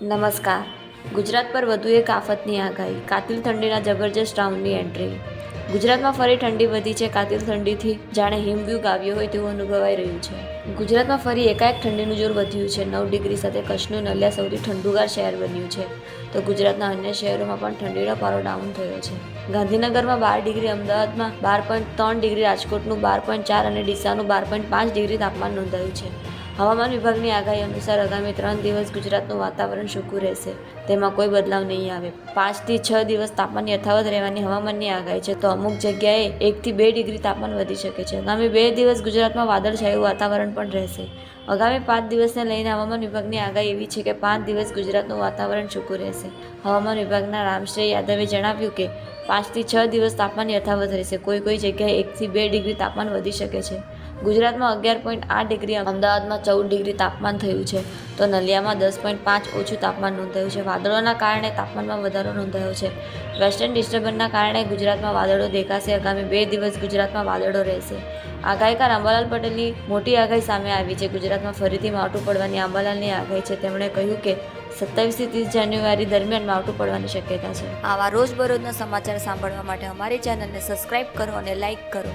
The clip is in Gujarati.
નમસ્કાર. ગુજરાત પર વધુ એક આફતની આગાહી. કાતિલ ઠંડીના જબરજસ્ત રાઉન્ડની એન્ટ્રી ગુજરાતમાં ફરી ઠંડી વધી છે કાતિલ ઠંડીથી. જાણે હિમવ્યુગ આવ્યો હોય તેવું અનુભવાઈ રહ્યું છે. ગુજરાતમાં ફરી એકાએક ઠંડીનું જોર વધ્યું છે. નવ ડિગ્રી સાથે કચ્છનું નલિયા સૌથી ઠંડુગાર શહેર બન્યું છે. તો ગુજરાતના અન્ય શહેરોમાં પણ ઠંડીનો પારો ડાઉન થયો છે. ગાંધીનગરમાં બાર ડિગ્રી, અમદાવાદમાં બાર પોઈન્ટ ત્રણ ડિગ્રી, રાજકોટનું બાર પોઈન્ટ ચાર અને ડીસાનું બાર પોઈન્ટ પાંચ ડિગ્રી તાપમાન નોંધાયું છે. હવામાન વિભાગની આગાહી અનુસાર આગામી ત્રણ દિવસ ગુજરાતનું વાતાવરણ સૂકું રહેશે. તેમાં કોઈ બદલાવ નહીં આવે. પાંચથી છ દિવસ તાપમાન યથાવત રહેવાની હવામાનની આગાહી છે. તો અમુક જગ્યાએ એકથી બે ડિગ્રી તાપમાન વધી શકે છે. આગામી બે દિવસ ગુજરાતમાં વાદળછાયું વાતાવરણ પણ રહેશે. આગામી પાંચ દિવસને લઈને હવામાન વિભાગની આગાહી એવી છે કે પાંચ દિવસ ગુજરાતનું વાતાવરણ સૂકું રહેશે. હવામાન વિભાગના રામશ્રેય યાદવે જણાવ્યું કે પાંચથી છ દિવસ તાપમાન યથાવત રહેશે. કોઈ કોઈ જગ્યાએ એકથી બે ડિગ્રી તાપમાન વધી શકે છે. ગુજરાતમાં અગિયાર પોઈન્ટ આઠ ડિગ્રી અમદાવાદમાં ચૌદ ડિગ્રી તાપમાન થયું છે. તો નલિયામાં દસ પોઈન્ટ પાંચ ઓછું તાપમાન નોંધાયું છે. વાદળોના કારણે તાપમાનમાં વધારો નોંધાયો છે. વેસ્ટર્ન ડિસ્ટર્બન્સના કારણે ગુજરાતમાં વાદળો દેખાશે. આગામી બે દિવસ ગુજરાતમાં વાદળો રહેશે. આગાહીકાર અંબાલાલ પટેલની મોટી આગાહી સામે આવી છે. ગુજરાતમાં ફરીથી માવઠું પડવાની અંબાલાલની આગાહી છે. તેમણે કહ્યું કે સત્તાવીસથી ત્રીસ જાન્યુઆરી દરમિયાન માવઠું પડવાની શક્યતા છે. આવા રોજબરોજના સમાચાર સાંભળવા માટે અમારી ચેનલને સબસ્ક્રાઇબ કરો અને લાઇક કરો.